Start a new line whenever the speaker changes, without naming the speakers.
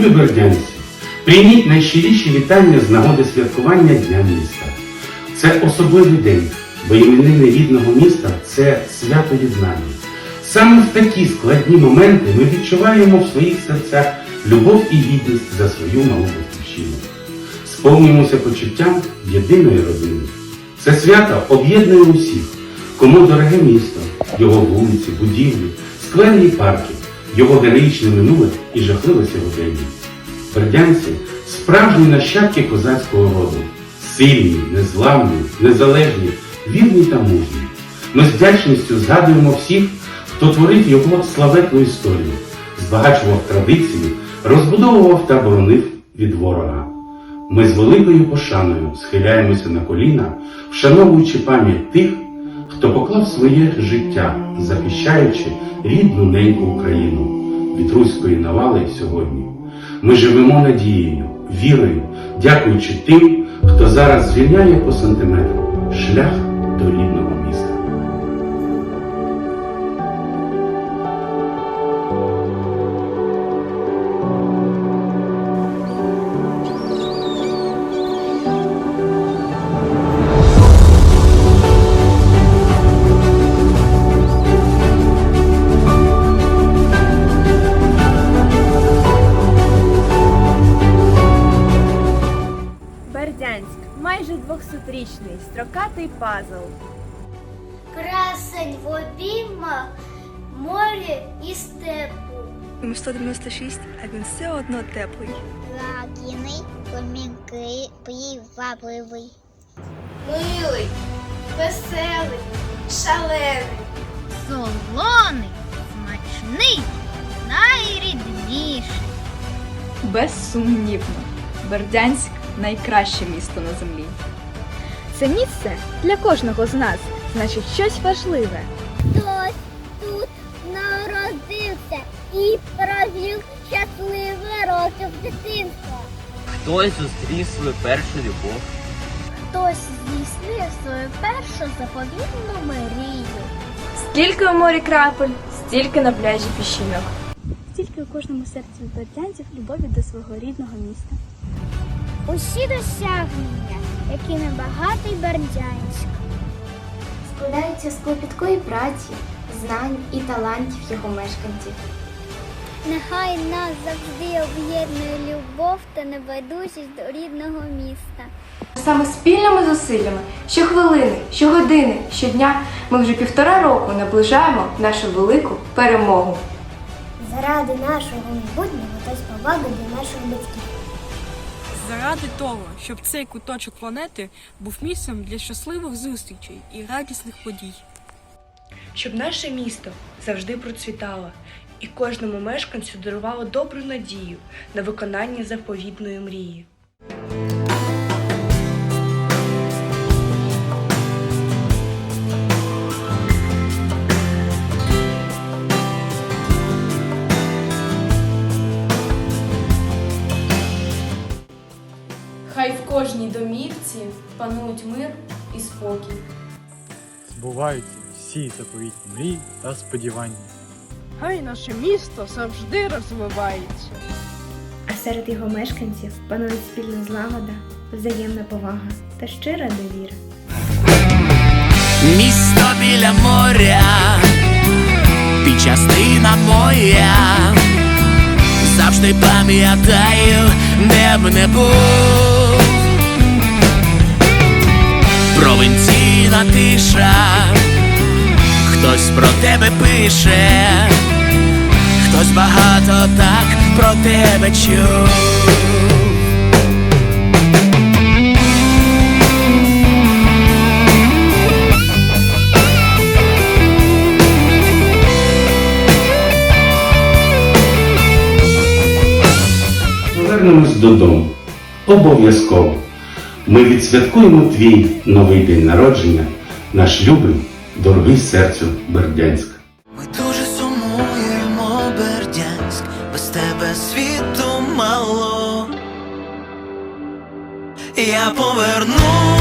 Любі бердянці, прийміть найщиріші вітання з нагоди святкування Дня міста. Це особливий день, бо іменини рідного міста це свято єднання. Саме в такі складні моменти ми відчуваємо в своїх серцях любов і гідність за свою малу батьківщину. Сповнюємося почуттям єдиної родини. Це свято об'єднує усіх, кому дороге місто, його вулиці, будівлі, сквери і парки, його героїчне минуле і жахливе сьогодення. Бердянці справжні нащадки козацького роду, сильні, незламні, незалежні, вірні та мужні. Ми з вдячністю згадуємо всіх, хто творив його славетну історію, збагачував традиції, розбудовував та боронив від ворога. Ми з великою пошаною схиляємося на коліна, вшановуючи пам'ять тих, хто поклав своє життя, захищаючи рідну неньку Україну від руської навали сьогодні. Ми живемо надією, вірою, дякуючи тим, хто зараз звільняє по сантиметру шлях до
майже 200-річний строкатий пазл.
Красень в обіймах, море і степу.
Йому 196, а він все одно теплий.
Лагідний, помінкий, привабливий.
Милий, веселий, шалений.
Солоний, смачний, найрідніший.
Безсумнівно. Бердянськ найкраще місто на землі.
Це місце для кожного з нас значить щось важливе.
Хтось тут народився і провів щасливий років дитинства.
Хтось зустрів свою першу любов.
Хтось здійснив свою першу заповітну мрію.
Скільки у морі крапель, стільки на пляжі піщинок.
Стільки у кожному серці бердянців любові до свого рідного міста.
Усі досягнення, якими багатий Бердянськ.
складаються з клопіткої праці, знань і талантів його мешканців.
Нехай нас завжди об'єднує любов та небайдужість до рідного міста.
Саме спільними зусиллями щохвилини, щогодини, щодня ми вже півтора року наближаємо нашу велику перемогу.
Заради нашого майбутнього та з поваги до наших батьків.
Заради того, щоб цей куточок планети був місцем для щасливих зустрічей і радісних подій.
Щоб наше місто завжди процвітало і кожному мешканцю дарувало добру надію на виконання заповідної мрії. Кожній домівці панують мир і спокій.
збуваються всі заповітні мрії та сподівання.
Хай наше місто завжди розвивається.
А серед його мешканців панують спільна злагода, взаємна повага та щира довіра.
Місто біля моря, ти частина моя, завжди пам'ятаю, де б не був. Провинційна тиша, хтось про тебе пише, хтось багато так про тебе чув.
Повернемось додому. Обов'язково. Ми відсвяткуємо твій новий день народження, наш любий, дорогий серцю Бердянськ.
Ми дуже сумуємо, Бердянськ, без тебе світу мало. Я поверну